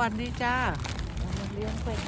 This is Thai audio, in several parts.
วัสดีจ้าเลี้ยงเป็ด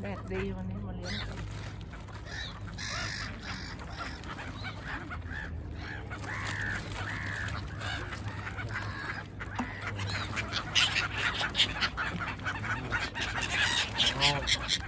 แดดดีวันนี้ 是了，是了，是了。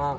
아.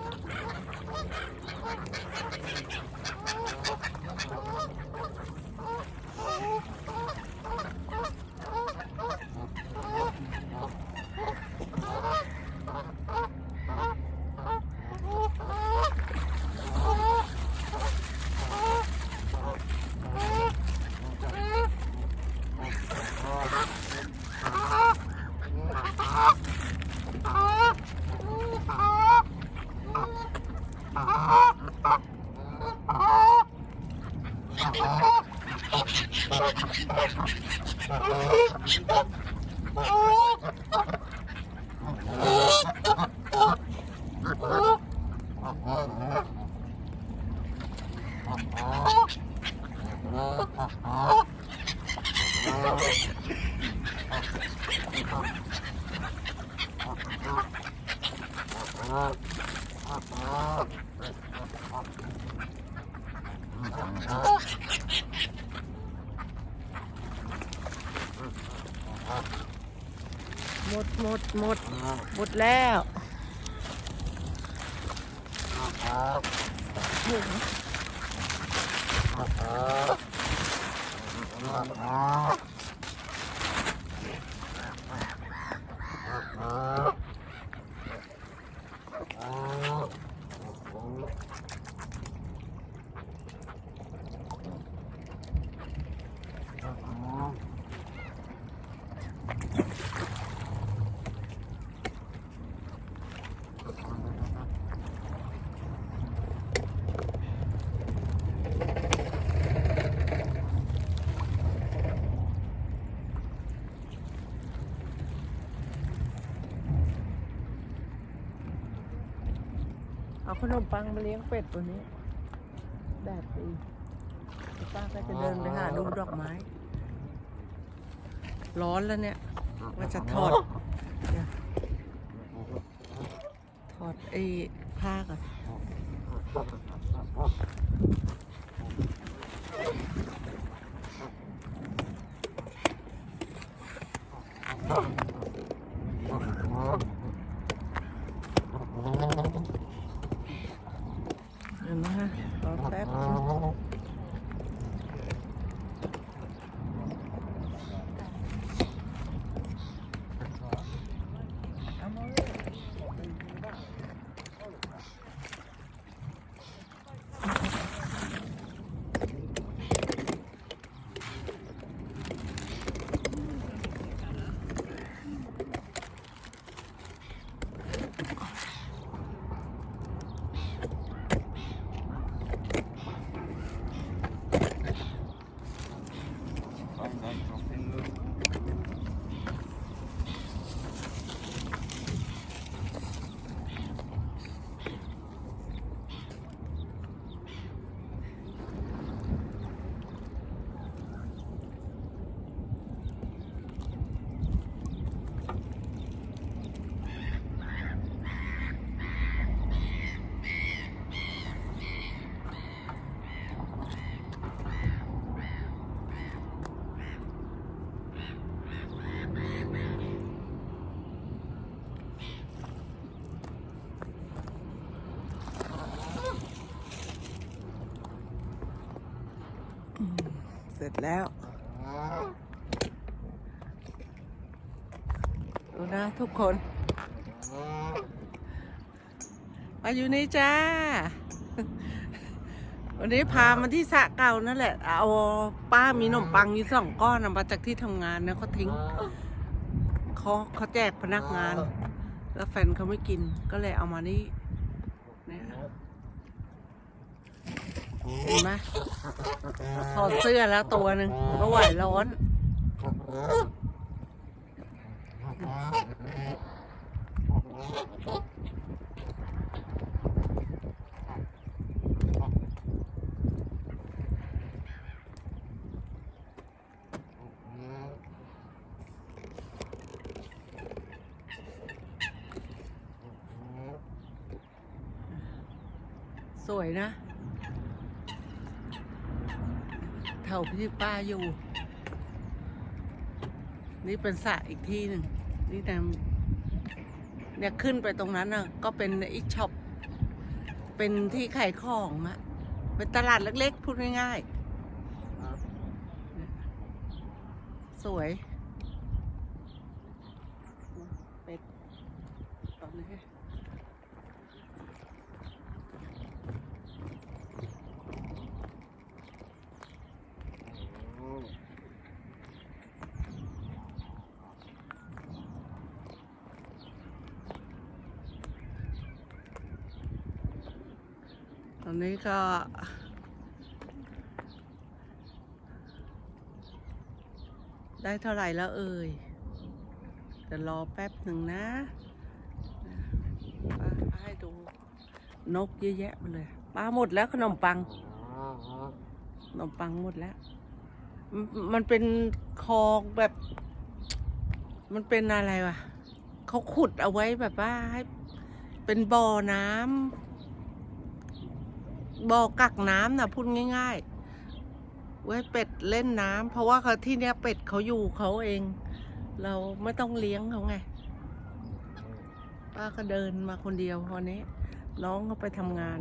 หมดหมดหมดหมดแล้ว ถึ เอาขนมปังมาเลี้ยงเป็ดตัวนี้แดดดีป้าก็จะเดินไปหาดูดอกไม้ ร้อนแล้วเนี่ยว่าจะถอด ถอดไอ้ผ้าก่อนเห็นไหมฮะรอแป๊บนึง เส ร็จแล้วดูนะทุกคน มาอยู่นี่จ้า วันนี้พามาที่สะเก่านั่นแหละ เอาป้ามีขนมปังอยู่สองก้อนนะมาจากที่ทำงานนะเขาทิ้งเขาเขาแจกพนักงาน แล้วแฟนเขาไม่กินก็เลยเอามานี่เนี่ย เห็นไหมถอดเสื้อแล้วตัวหนึ่งก็ไหวร้อน สวยนะแถวที่ป้าอยู่ นี่เป็นสระอีกที่หนึ่งนี่แต่เนี่ยขึ้นไปตรงนั้นน่ะ ก็เป็นอีกช็อป เป็นที่ขายของอะเป็นตลาดเล็กๆ พูดง่ายๆ สวย เป็ดตอนนี้ ตอ นนี้ก็ ได้เท่าไหร่แล้วเอ่ยจะรอแป๊บหนึ่งนะป้าให้ดูนกเยอะแยะไปเลยป้าหมดแล้วขนมปัง ขนมปังหมดแล้วมมันเป็นคลองแบบ มันเป็นอะไรวะเขาขุดเอาไว้แบบว่าให้เป็นบ่อน้ำ บ่อกักน้ำนะพูดง่าย ๆ ไว้เป็ดเล่นน้ำเพราะว่าเขาที่เนี้ยเป็ดเขาอยู่เขาเอง เราไม่ต้องเลี้ยงเขาไง ป้าก็เดินมาคนเดียววันนี้ น้องเขาไปทำงาน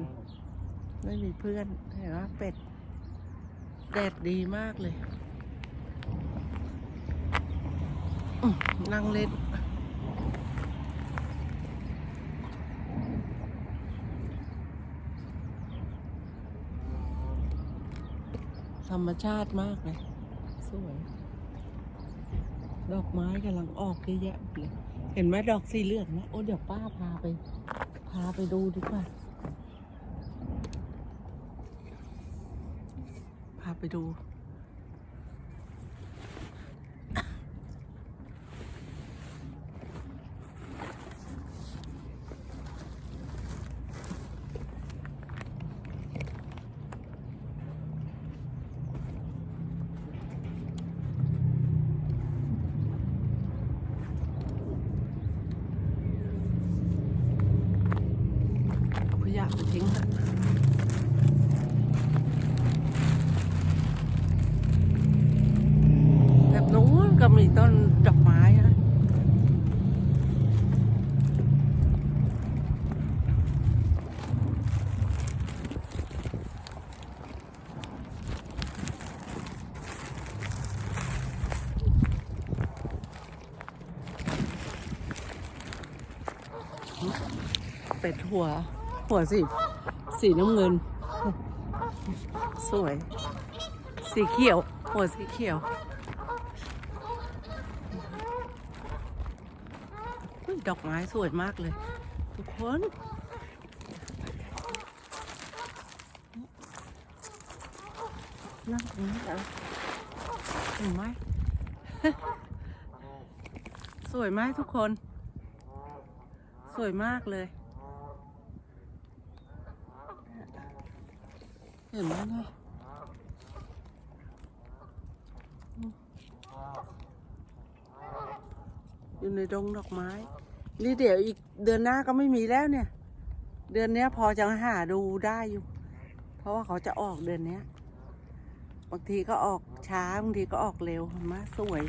ไม่มีเพื่อนเห็นว่าเป็ด แดดดีมากเลยนั่งเล่น รรมชาติมากเลย สวย ดอกไม้กำลังออกเยอะแยะเลยเห็นไหมดอกสีเหลืองนะโอ้เดี๋ยวป้าพาไป พาไปดูดีกว่า พาไปดู เอาขยะไปทิ้งเถอะแบบนู้นก็มีต้นดอกไม้นะเป็ดหัว หัวสีสีน้ำเงิน สวย สีเขียว หัวสีเขียวดอกไม้สวยมากเลย ทุกคนนั่งตรงนี้เหรอเห็นไหมสวยไหมทุกคน สวยมากเลย เห็นไหมนี่ยอยู่ในดงดอกไม้ นี่เดี๋ยวอีกเดือนหน้าก็ไม่มีแล้วเนี่ย เดือนนี้พอจะหาดูได้อยู่ เพราะว่าเขาจะออกเดือนนี้บางทีก็ออกช้าบางทีก็ออกเร็วเห็นไหมสวย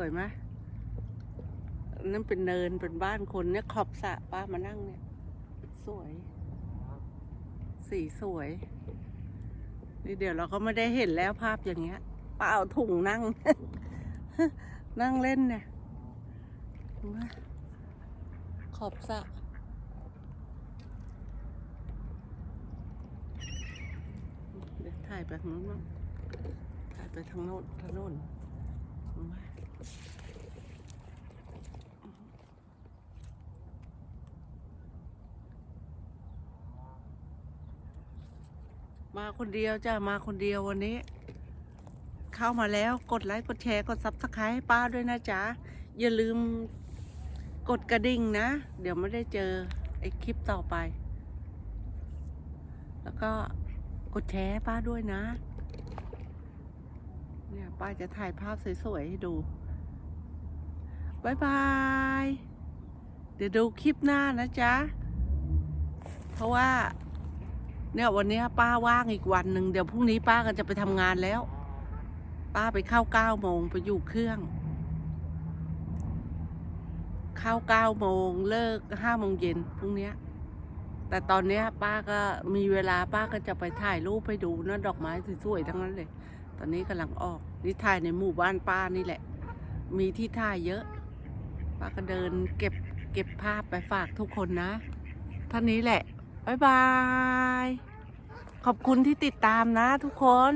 วยไหมนั่นเป็นเนินเป็นบ้านคนเนี่ยขอบสระป้ามานั่งเนี่ย สวย สีสวยนี่เดี๋ยวเราก็ไม่ได้เห็นแล้วภาพอย่างเงี้ยป้าเอาถุงนั่ง นั่งเล่นเนี่ยขอบสระเดี๋ยวถ่ายไปทางโน้นถ่ายไปทางโน้นทางโน้นเห็นไห มาคนเดียวจ้ะมาคนเดียววันนี้ เข้ามาแล้วกดไลค์กดแชร์กดซับสไครต์ให้ป้าด้วยนะจ๊ะอย่าลืมกดกระดิ่งนะ เดี๋ยวไม่ได้เจอไอคลิปต่อไป แล้วก็กดแชร์ป้าด้วยนะ เนี่ยป้าจะถ่ายภาพสวยๆให้ดูบายบาย เดี๋ยวดูคลิปหน้านะจ๊ะ เพราะว่า เนี่ยวันนี้ป้าว่างอีกวันหนึ่งเดี๋ยวพรุ่งนี้ป้าก็จะไปทำงานแล้ว ป้าไปเข้าเก้าโมงไปอยู่เครื่อง เข้าเก้าโมงเลิกห้าโมงเย็นพรุ่งนี้แต่ตอนนี้ป้าก็มีเวลาป้าก็จะไปถ่ายรูปให้ดูนะดอกไม้สวยๆทั้งนั้นเลย ตอนนี้กำลังออกนี่ถ่ายในหมู่บ้านป้านี่แหละ มีที่ถ่ายเยอะ ป้าก็เดินเก็บเก็บภาพไปฝากทุกคนนะท่านี้แหละ บ๊ายบาย ขอบคุณที่ติดตามนะทุกคน